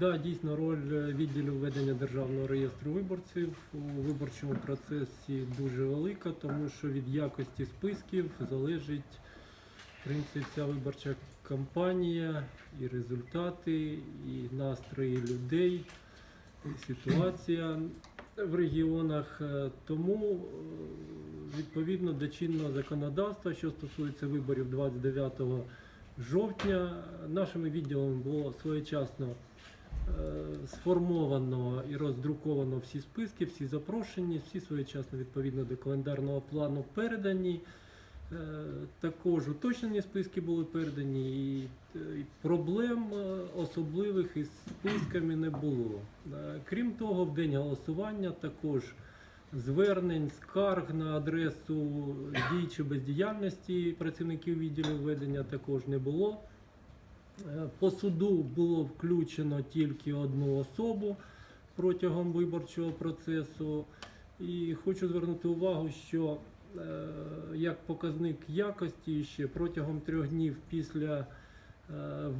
Да, дійсно, роль е, відділів ведення державного реєстру виборців у виборчому процесі дуже велика, тому що від якості списків залежить в принципі, вся виборча кампанія, і результати, і настрої людей, і ситуація в регіонах. Е, Тому е, відповідно до чинного законодавства, що стосується виборів 29 жовтня, нашими відділами було своєчасно сформовано і роздруковано всі списки, всі запрошені, всі своєчасно відповідно до календарного плану передані. Е, Також уточнені списки були передані, і, е, проблем е, особливих із списками не було. Е, Крім того, в день голосування також звернень, скарг на адресу дій чи бездіяльності працівників відділу ведення також не було. Е, По суду було включено тільки одну особу протягом виборчого процесу. І хочу звернути увагу, що е, як показник якості ще протягом трьох днів після е,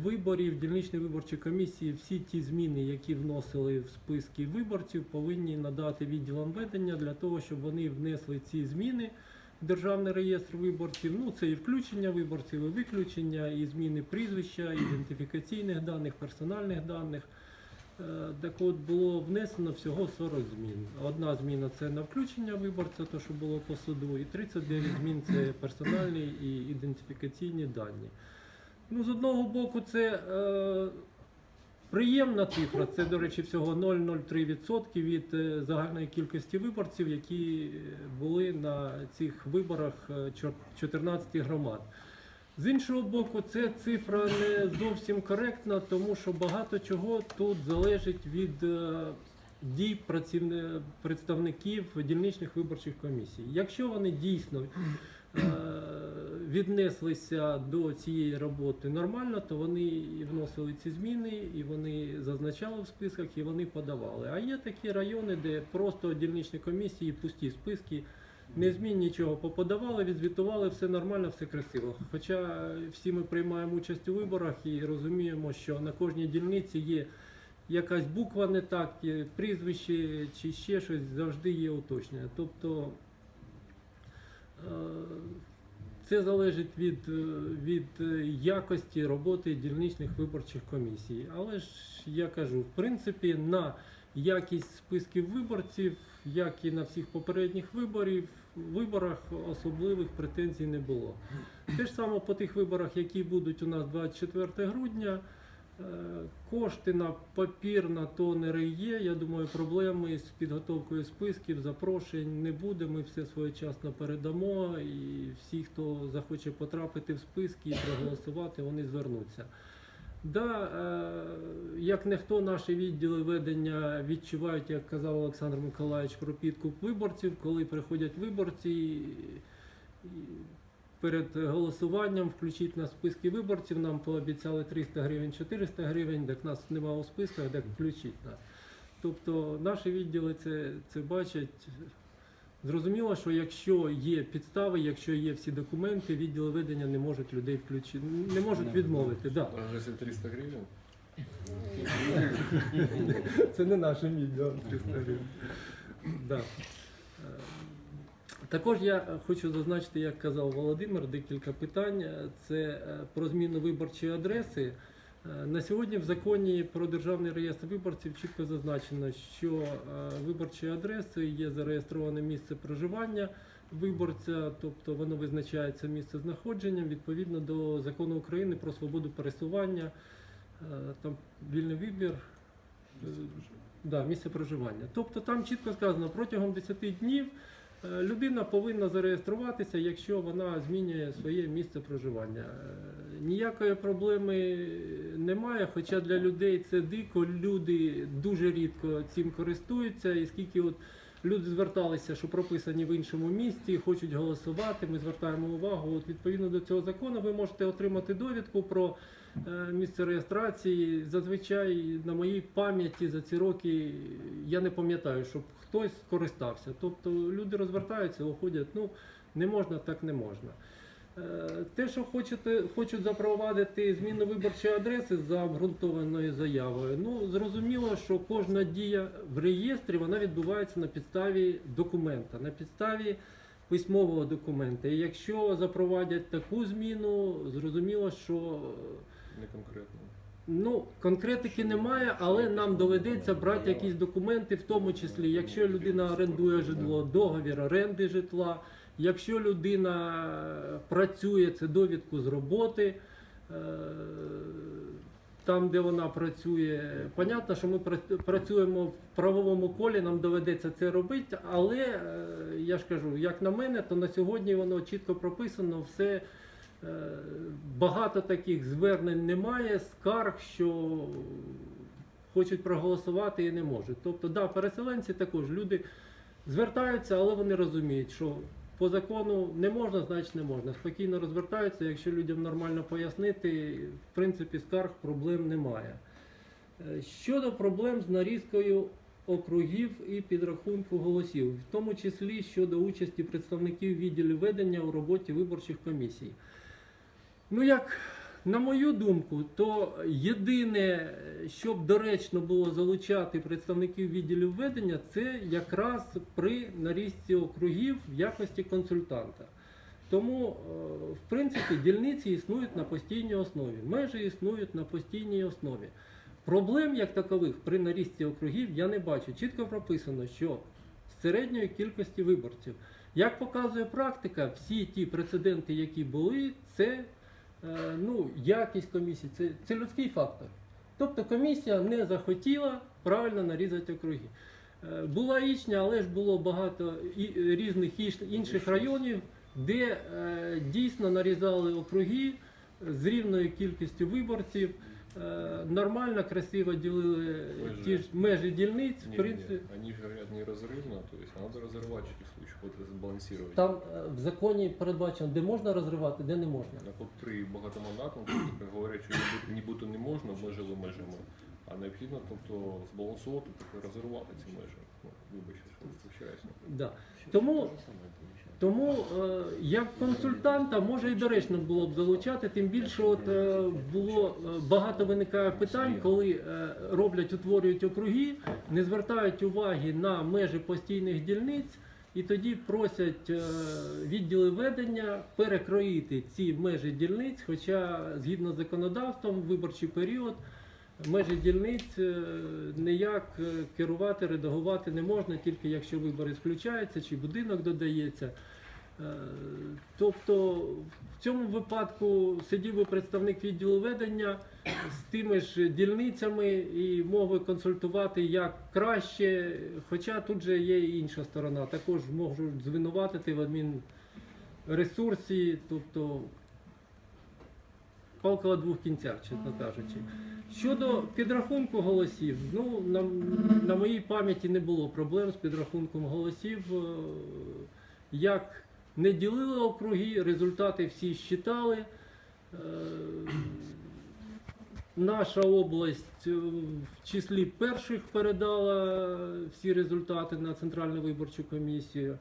виборів дільничні виборчі комісії всі ті зміни, які вносили в списки виборців, повинні надати відділам ведення для того, щоб вони внесли ці зміни державний реєстр виборців. Ну це і включення виборців, і виключення, і зміни прізвища, ідентифікаційних даних, персональних даних. Е, Так от було внесено всього 40 змін. Одна зміна це на включення виборця, то що було по суду, і 39 змін це персональні і ідентифікаційні дані. Ну, з одного боку, це е, приємна цифра, це, до речі, всього 0,03% від е, загальної кількості виборців, які е, були на цих виборах е, 14 громад. З іншого боку, ця цифра не зовсім коректна, тому що багато чого тут залежить від е, дій представників дільничних виборчих комісій. Якщо вони дійсно е, віднеслися до цієї роботи нормально, то вони і вносили ці зміни, і вони зазначали в списках, і вони подавали. А є такі райони, де просто дільничні комісії, пусті списки. Не змін нічого поподавали, відзвітували, все нормально, все красиво. Хоча всі ми приймаємо участь у виборах і розуміємо, що на кожній дільниці є якась буква не так, прізвище чи ще щось, завжди є уточнення. Тобто е, це залежить від, е, від е, якості роботи дільничних виборчих комісій. Але ж я кажу, в принципі, на якість списків виборців, як і на всіх попередніх виборів, виборах особливих претензій не було. Те ж саме по тих виборах, які будуть у нас 24 грудня. Е, Кошти на папір на тонери є. Я думаю, проблеми з підготовкою списків, запрошень не буде. Ми все своєчасно передамо, і всі, хто захоче потрапити в списки і проголосувати, вони звернуться. Да, е, як ніхто наші відділи ведення відчувають, як казав Олександр Миколаївич, про підкуп виборців, коли приходять виборці. Перед голосуванням включити на списки виборців, нам пообіцяли 300 гривень, 400 гривень, так нас немає у списках, так включіть нас. Тобто наші відділи це, це бачать. Зрозуміло, що якщо є підстави, якщо є всі документи, відділи ведення не можуть людей включити, не можуть відмовити. Да. Даже если 300 гривен? Це не наше відео 300 гривень. Да. Також я хочу зазначити, як казав Володимир, декілька питань. Це е, про зміну виборчої адреси. Е, На сьогодні в законі про державний реєстр виборців чітко зазначено, що е, виборчою адресою є зареєстроване місце проживання виборця, тобто воно визначається місце знаходженням відповідно до закону України про свободу пересування, там вільний вибір. Да, місце проживання. Тобто там чітко сказано, протягом 10 днів людина повинна зареєструватися, якщо вона змінює своє місце проживання. Е, Ніякої проблеми немає, хоча для людей це дико, люди дуже рідко цим користуються, і скільки от люди зверталися, що прописані в іншому місті, хочуть голосувати, ми звертаємо увагу. От відповідно до цього закону ви можете отримати довідку про е, місце реєстрації. Зазвичай на моїй пам'яті за ці роки я не пам'ятаю, щоб хтось скористався. Тобто люди розвертаються, уходять. Ну не можна, так не можна. Е, Те, що хочете, хочуть запровадити зміну виборчої адреси за обґрунтованою заявою, ну зрозуміло, що кожна дія в реєстрі вона відбувається на підставі документа, на підставі письмового документа. І якщо запровадять таку зміну, зрозуміло, що Не конкретно. Ну, конкретики немає, але нам доведеться брати якісь документи, в тому числі, якщо людина орендує житло, договір оренди житла, якщо людина працює, це довідку з роботи. е, Там, де вона працює, понятно, що ми працюємо в правовому колі, нам доведеться це робити, але е, я ж кажу, як на мене, то на сьогодні воно чітко прописано, все Е, Багато таких звернень немає, скарг, що хочуть проголосувати і не можуть. Тобто, да, переселенці також люди звертаються, але вони розуміють, що по закону не можна, значить не можна. Спокійно розвертаються, якщо людям нормально пояснити, в принципі, скарг проблем немає. Е, Щодо проблем з нарізкою округів і підрахунку голосів, в тому числі щодо участі представників відділів ведення у роботі виборчих комісій. Ну, як на мою думку, то єдине, що б доречно було залучати представників відділів ведення, це якраз при нарізці округів в якості консультанта. Тому, е, в принципі, дільниці існують на постійній основі, межі існують на постійній основі. Проблем як такових при нарізці округів я не бачу. Чітко прописано, що з середньої кількості виборців. Як показує практика, всі ті прецеденти, які були, це ну, якість комісії, це, це людський фактор. Тобто комісія не захотіла правильно нарізати округи. Е, Була Ічня, але ж було багато різних інших районів, де е, дійсно нарізали округи з рівною кількістю виборців. Е, Нормально, красиво ділили Межі. ті ж межі дільниць. Не, В принципі, не, они же говорят неразрывно, то есть надо разорвать в этих случаях, вот это сбалансировать. там е, в законі передбачено, де можна розривати, де не можна. Так от при багатомандатному як говорять, що нібито- нібито не можна межами межами, а необхідно тобто збалансувати, тобто розірвати ці межі. Ну, вибачте, що виключаюся. Да. Тому, тому е, як консультанта може і доречно було б залучати, тим більше от, е, було е, багато виникає питань, коли е, роблять, утворюють округи, не звертають уваги на межі постійних дільниць. І тоді просять е, відділи ведення перекроїти ці межі дільниць, хоча згідно з законодавством, виборчий період межі дільниць е, ніяк е, керувати, редагувати не можна, тільки якщо вибори включаються чи будинок додається. Е, Тобто в цьому випадку сидів би представник відділу ведення з тими ж дільницями і мог би консультувати як краще. Хоча тут же є і інша сторона, також можуть звинуватити в адмінресурсі, тобто палка о двох кінцях, чесно кажучи. Щодо підрахунку голосів, ну на, на моїй пам'яті не було проблем з підрахунком голосів. Е, Як не ділили округи, результати всі щитали. Е, Наша область е, в числі перших передала всі результати на Центральну виборчу комісію.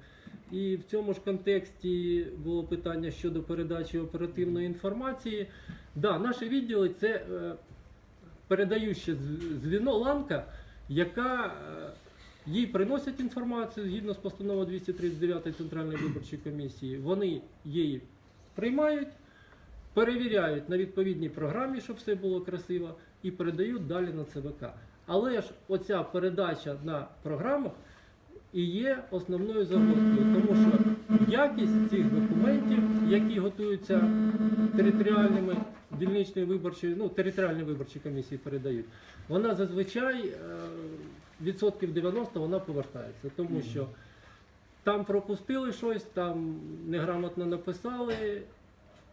І в цьому ж контексті було питання щодо передачі оперативної інформації. Да, наші відділи це е, передаюче звіно ланка, яка е, їй приносять інформацію згідно з постановою 239 Центральної виборчої комісії. Вони її приймають, перевіряють на відповідній програмі, щоб все було красиво, і передають далі на ЦВК. Але ж оця передача на програмах і є основною загвоздкою, тому що якість цих документів, які готуються територіальними дільничної виборчої, ну територіальні виборчі комісії передають, вона зазвичай е, відсотків 90 вона повертається, тому що там пропустили щось, там неграмотно написали,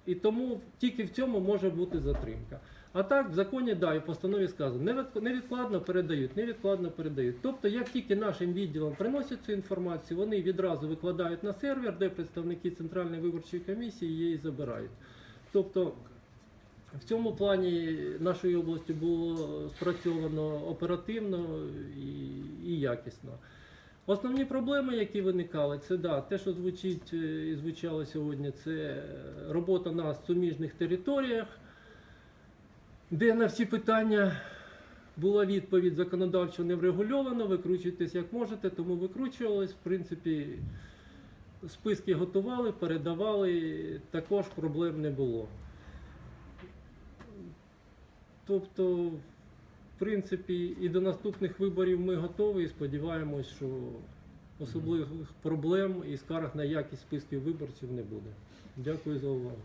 і тому тільки в цьому може бути затримка. А так в законі да, і в постанові сказано, невідкладно передають, невідкладно передають. Тобто, як тільки нашим відділам приносять цю інформацію, вони відразу викладають на сервер, де представники Центральної виборчої комісії її забирають. Тобто в цьому плані нашої області було спрацьовано оперативно і, і якісно. Основні проблеми, які виникали, це да, те, що звучить е, і звучало сьогодні, це робота на суміжних територіях, де на всі питання була відповідь законодавчо не врегульовано, викручуйтесь як можете, тому викручувались. В принципі, списки готували, передавали, також проблем не було. Тобто, в принципі, і до наступних виборів ми готові і сподіваємось, що особливих проблем і скарг на якість списків виборців не буде. Дякую за увагу.